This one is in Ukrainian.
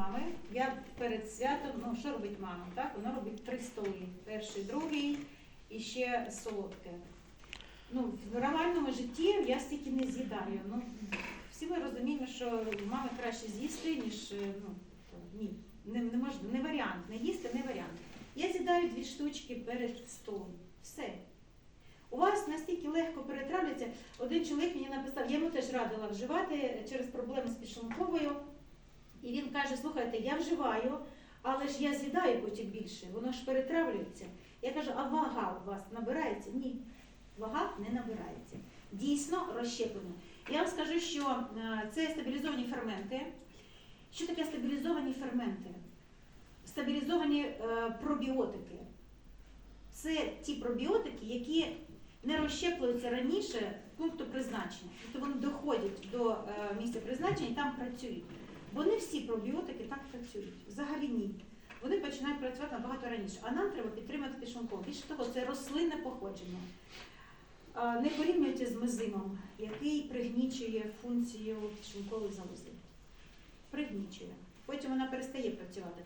мами. Я перед святом, ну що робить мама? Так, вона робить три столи. Перший, другий і ще солодке. Ну, в нормальному житті я стільки не з'їдаю. Ну, всі ми розуміємо, що мами краще з'їсти, ніж е, ну, ні. Не, не, мож, не варіант, не їсти не варіант. Я з'їдаю дві штучки перед столом. Все. У вас настільки легко перетравлюється. Один чоловік мені написав, я йому теж радила вживати через проблеми з підшлунковою. І він каже: слухайте, я вживаю, але ж я з'їдаю потім більше, воно ж перетравлюється. Я кажу, а вага у вас набирається? Ні, вага не набирається. Дійсно розщеплено. Я вам скажу, що е, це стабілізовані ферменти. Що таке стабілізовані ферменти? Стабілізовані е, пробіотики. Це ті пробіотики, які не розщеплюються раніше пункту призначення. Тобто вони доходять до е, місця призначення і там працюють. Бо не всі пробіотики так працюють. Взагалі ні. Вони починають працювати набагато раніше. А нам треба підтримати підшлункову. Більше того, це рослинне походження. Не порівнюйте з мезимом, який пригнічує функцію підшлункової залози. Пригнічує. Потім вона перестає працювати.